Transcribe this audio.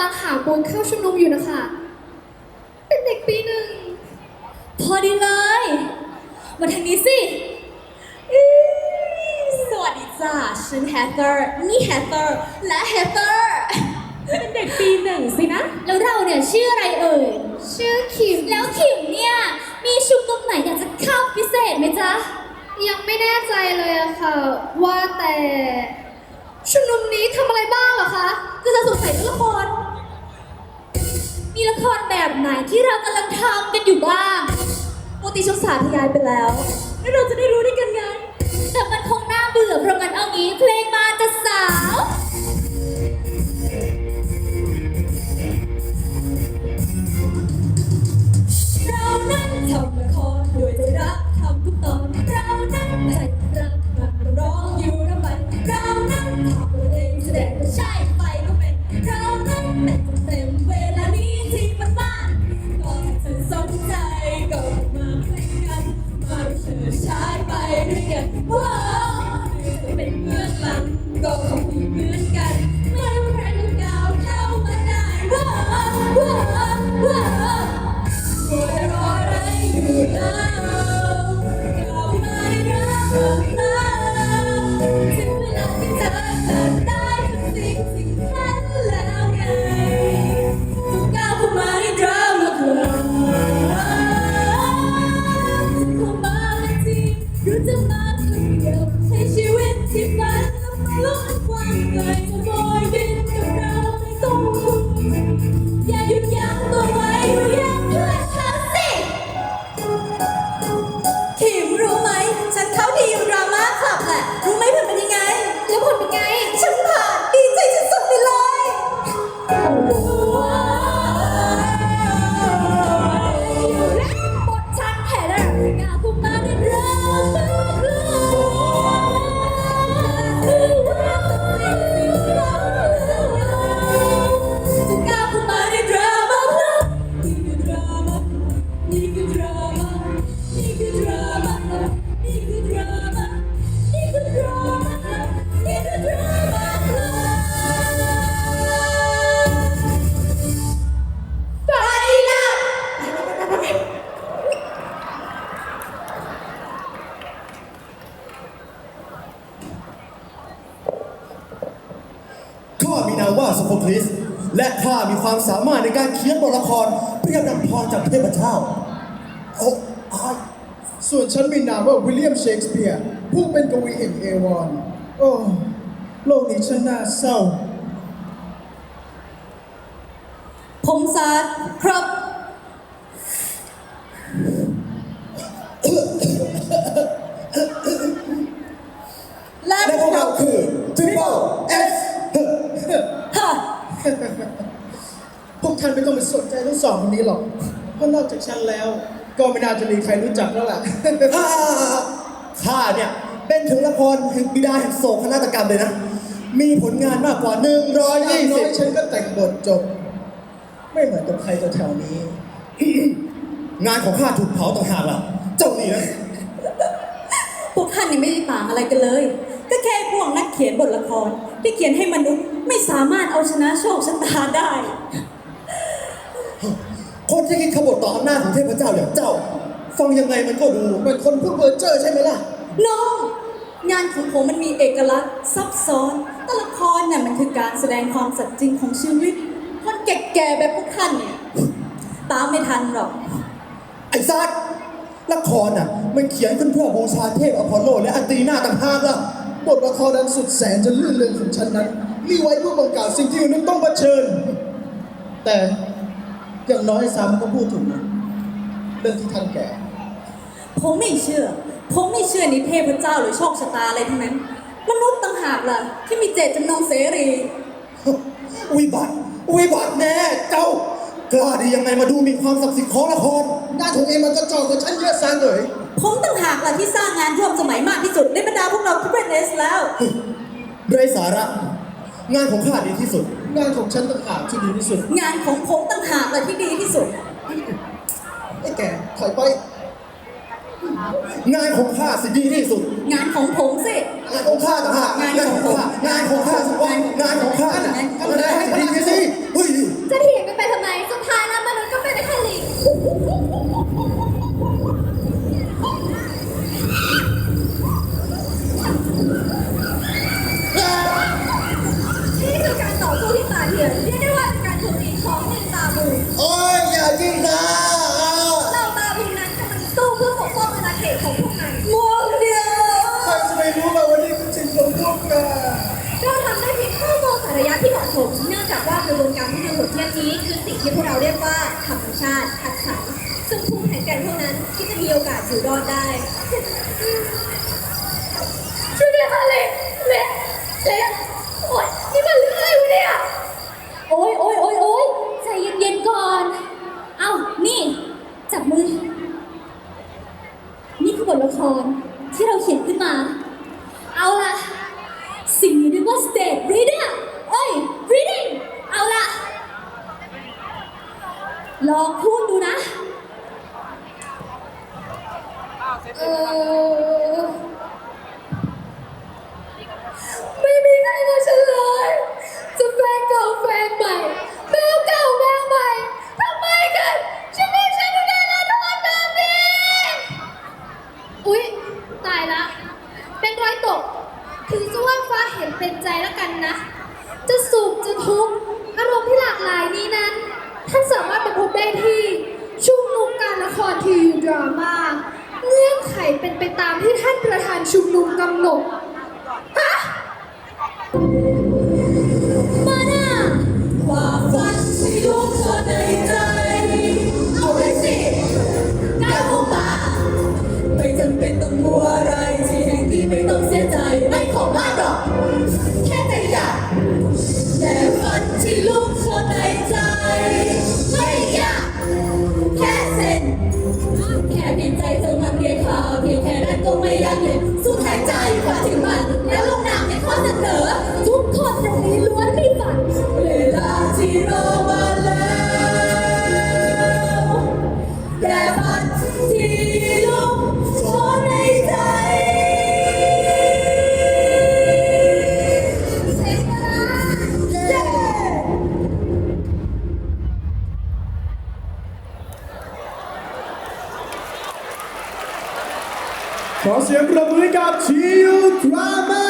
ำลังหาปูนเข้าชุมนุมอยู่นะคะ เป็นเด็กปีหนึ่ง พอดีเลย มาทางนี้สิอื้อสวัสดีจ้าฉันแฮเธอร์นี่แฮเธอร์และแฮเธอร์เป็นเด็กปีหนึ่งสินะ แล้วเราเนี่ยชื่ออะไรเอ่ย ชื่อคิม แล้วขิมเนี่ย มีชุมนุมไหนอยากจะเข้าพิเศษไหมจ๊ะ ยังไม่แน่ใจเลยอะค่ะ ว่าแต่ ชุมนุมนี้ทำอะไรบ้างเหรอคะก็จะสงสัยเรื่อง แบบไหนที่เรากำลังทำกันอยู่บ้างปกติช่องสาธยายไปแล้วแล้วเราจะได้รู้ด้วยกันไงแต่มันคงน่าเบื่อเพราะงั้นเอางี้เพลงมาจะสาวเรานั้นทำละครด้วยใจรักทำทุกตอนเรานั้นใจรักมันร้องอยู่ทำไมเรานั้นทำตัวเองแสดงว่าใช่ไปก็เป็นเรานั้นเป็นเต็ม บ และข้ามีความสามารถในการเขียนบทละครเพื่อดังพรจากเทพเจ้าโอ้ายส่วนฉันมีนามว่าวิลเลียมเชกสเปียร์ผู้เป็นกวีแห่งเอวอน โอ้โลกนี้ช่างน่าเศร้า ผมสาดครับ พวกท่านไม่ต้องไปสนใจทั้งสองคนนี้หรอก เพราะนอกจากฉันแล้ว ก็ไม่น่าจะมีใครรู้จักแล้วล่ะฮ่าข้าเนี่ย เป็นถึงละครแห่งบิดาแห่งโศกนาฏกรรมเลยนะ มีผลงานมากกว่า อย่างน้อยฉัน120ก็แต่งบทจบ ไม่เหมือนกับใครแถวๆนี้ งานของข้าถูกเผาต่างหากล่ะ เจ้านี่นะ พวกท่านนี่ไม่ได้ต่างอะไรกันเลย ก็แค่พวกนักเขียนบทละคร ที่เขียนให้มนุษย์ไม่สามารถเอาชนะโชคชะตาได้ คนที่คิดขบฏต่ออำนาจของเทพเจ้าอย่างเจ้า ฟังยังไงมันก็ดูเป็นคนพูดเบอร์เจอร์ใช่ไหมล่ะ น้องงานของผมมันมีเอกลักษณ์ซับซ้อนแต่ละครเนี่ยมันคือการแสดงความสัตย์จริงของชีวิต คนแก่ๆแบบพวกท่านเนี่ยตามไม่ทันหรอก ไอ้ซัดละครน่ะ มันเขียนขึ้นเพื่อบูชาเทพอพอลโล และอันตรีนาต่างหากล่ะ บทละครนั้นสุดแสนจะลื่นเริงของฉันนั้น มีไว้เพื่อบังกล่าวสิ่งที่มนุษย์ต้องเผชิญ แต่อย่างน้อยสามก็พูดถูกนะเรื่องที่ท่านแก่ ผมไม่เชื่อ ผมไม่เชื่อในเทพเจ้าหรือโชคชะตาอะไรทั้งนั้น มนุษย์ต่างหากล่ะ ที่มีเจตจำนงเสรี วิบัติวิบัติแน่เจ้ากล้าดียังไงมาดูหมีความศักดิ์สิทธิ์ของละครงานของเองมันก็จอกกับฉันเยอะซางเลยผมต่างหากล่ะที่สร้างงานร่วมสมัยมากที่สุดในบรรดาพวกเราทุกประเทศแล้ว ไร้สาระ งานของข้าดีที่สุด งานของฉันต่างหากที่ดีที่สุด งานของผมต่างหากล่ะที่ดีที่สุด ไอ้แก่ถอยไป งานของข้าสิดีที่สุด งานของผมสิ งานของข้าต่างหากงานของข้างานของข้าสิว่างานของข้าน่ะงานของข้างานของข้าดีที่สุดเฮ้ย ที่อหุ่นเทียงนี้คือสิ่งที่พวกเราเรียกว่าธรรมชาติทัดสังซึ่งผู้แห่งกันเท่านั้นที่จะมีโอกาสอยู่รอดได้ ช่วยด้วยค่ะเละเละเละโอ๊ยนี่มันเรื่องอะไรวะเนี่ย โอ๊ยโอ๊ยโอ๊ยโอ๊ยใจเย็นๆก่อน เอ้า นี่ จับมือ นี่คือบทละคร ลองพูดดูนะ เออ ราม่าเงื่อนไขเป็นไปตามที่ท่านประธานชุมนุมกำหนด Nós sempre no gatinho, drama!